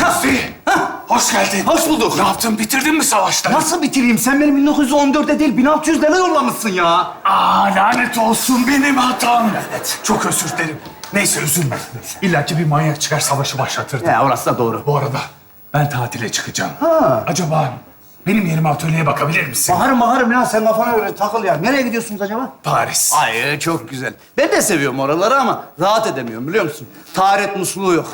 Hüsnü, hoş geldin. Hoş bulduk. Ne yaptın, bitirdin mi savaşları? Nasıl bitireyim? Sen beni 1914'te değil 1600'lere yollamışsın ya. Aa, lanet olsun benim hatam. Evet. Çok özür dilerim. Neyse üzülme. İlla ki bir manyak çıkar savaşı başlatırdı. Ya orası da doğru. Bu arada ben tatile çıkacağım. Ha. Acaba benim yerime atölyeye bakabilir misin? Baharım baharım ya sen kafana göre takıl ya. Nereye gidiyorsunuz acaba? Paris. Ay çok güzel. Ben de seviyorum oraları ama rahat edemiyorum biliyor musun? Taharet musluğu yok.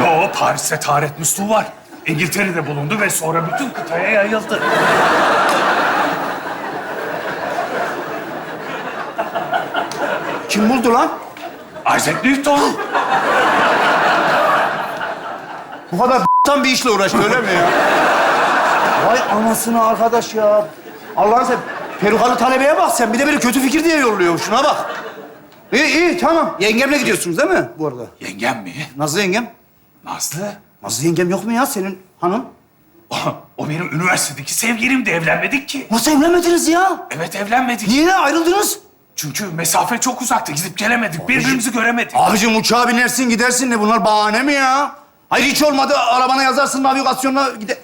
Yo, Paris'te taharet musluğu var. İngiltere'de bulundu ve sonra bütün kıtaya yayıldı. Kim buldu lan? Isaac Newton. Bu kadar tam bir işle uğraştı öyle mi ya? Vay anasını arkadaş ya. Allah'ını sen perukalı talebeye bak sen. Bir de beni kötü fikir diye yolluyor. Şuna bak. İyi iyi tamam. Yengemle gidiyorsunuz değil mi bu arada? Yengem mi? Nazlı yengem. Nazlı. Nazlı yengem yok mu ya senin hanım? O, o benim üniversitedeki sevgilim de evlenmedik ki. Nasıl evlenmediniz ya? Evet evlenmedik. Niye ayrıldınız? Çünkü mesafe çok uzaktı. Gidip gelemedik. Birbirimizi göremedik. Abicim uçağa binersin gidersin ne bunlar bahane mi ya? Hayır hiç olmadı arabana yazarsın navigasyonla gide...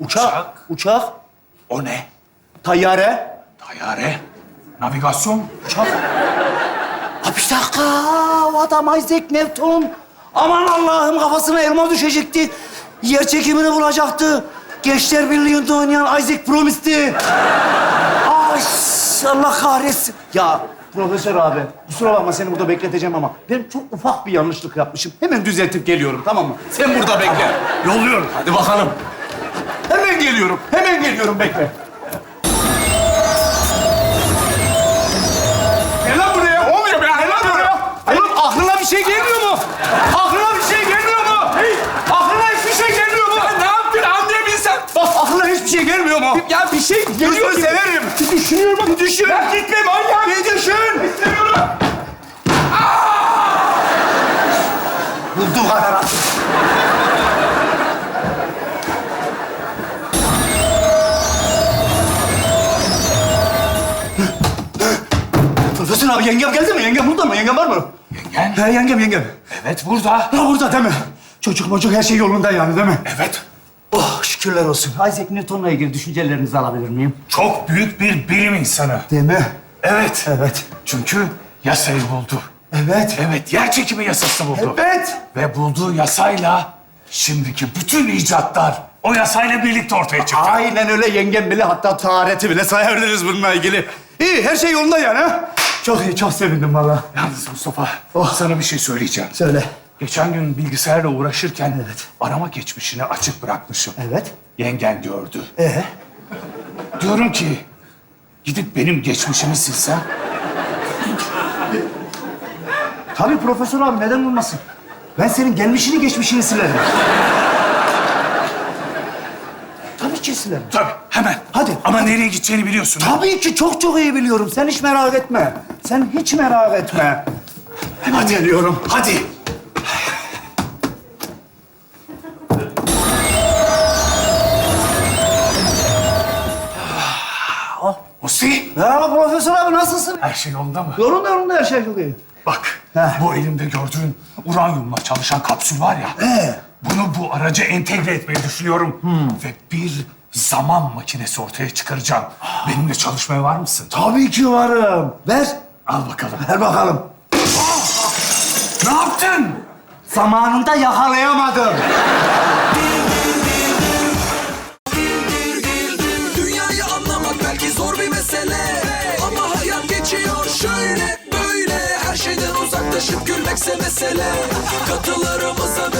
Uçak. Uçak. Uçak. O ne? Tayyare. Tayyare. Navigasyon. Uçak. Ha bir dakika. O adam Isaac Newton. Aman Allah'ım kafasına elma düşecekti. Yer çekimini bulacaktı. Gençler Birliği'nde oynayan Isaac Promis'ti. Ay Allah kahretsin. Ya Profesör abi, kusura bakma seni burada bekleteceğim ama ben çok ufak bir yanlışlık yapmışım. Hemen düzeltip geliyorum, tamam mı? Sen burada bekle. Yolluyorum. Hadi bakalım. Hemen geliyorum, hemen geliyorum, bekle. Ya bir şey Geliyor severim. Bir düşünüyorum, bir düşün. Ya gitme manyak. Bir düşün. İstemiyorum. Bulduğu kadar at. Profesör abi yengem geldi mi? Yengem burada mı? Yengem var mı? Yengen? He yengem yengem. Evet burada. Ha burada değil mi? Çocuk mocuk her şey yolunda yani değil mi? Evet. Oh şükürler olsun. Isaac Newton'la ilgili düşüncelerinizi alabilir miyim? Çok büyük bir bilim insanı. Değil mi? Evet. Evet. Çünkü yasayı buldu. Evet. Evet, yer çekimi yasası buldu. Evet. Ve bulduğu yasayla şimdiki bütün icatlar o yasayla birlikte ortaya çıktı. Aynen öyle yengem bile hatta tahareti bile sayabiliriz bununla ilgili. İyi her şey yolunda yani ha? Çok iyi çok sevindim valla. Yalnız Mustafa, Oh. sana bir şey söyleyeceğim. Söyle. Geçen gün bilgisayarla uğraşırken Evet. arama geçmişini açık bırakmışım. Evet. Yengen gördü. Ee? Diyorum ki gidip benim geçmişimi silsem. Tabii profesör abi neden olmasın? Ben senin gelmişini geçmişini silerim. Tabii ki silerim. Tabii hemen. Hadi. Ama nereye gideceğini biliyorsun. ha? Tabii ki çok çok iyi biliyorum. Sen hiç merak etme. Sen hiç merak etme. Hemen geliyorum. Hadi. Merhaba profesör abi nasılsın? her şey yolunda mı? Yolunda yolunda her şey çok iyi. Bak, Heh. bu elimde gördüğün uranyumla çalışan kapsül var ya. Ee? Bunu bu araca entegre etmeyi düşünüyorum. Ve bir zaman makinesi ortaya çıkaracağım. Benimle çalışmaya var mısın? Tabii ki varım. Ver. Al bakalım. Ver bakalım. Ne yaptın? Zamanında yakalayamadım. Mesele. Ama hayat geçiyor şöyle böyle. Her şeyden uzaklaşıp gülmekse mesele. Katılarımıza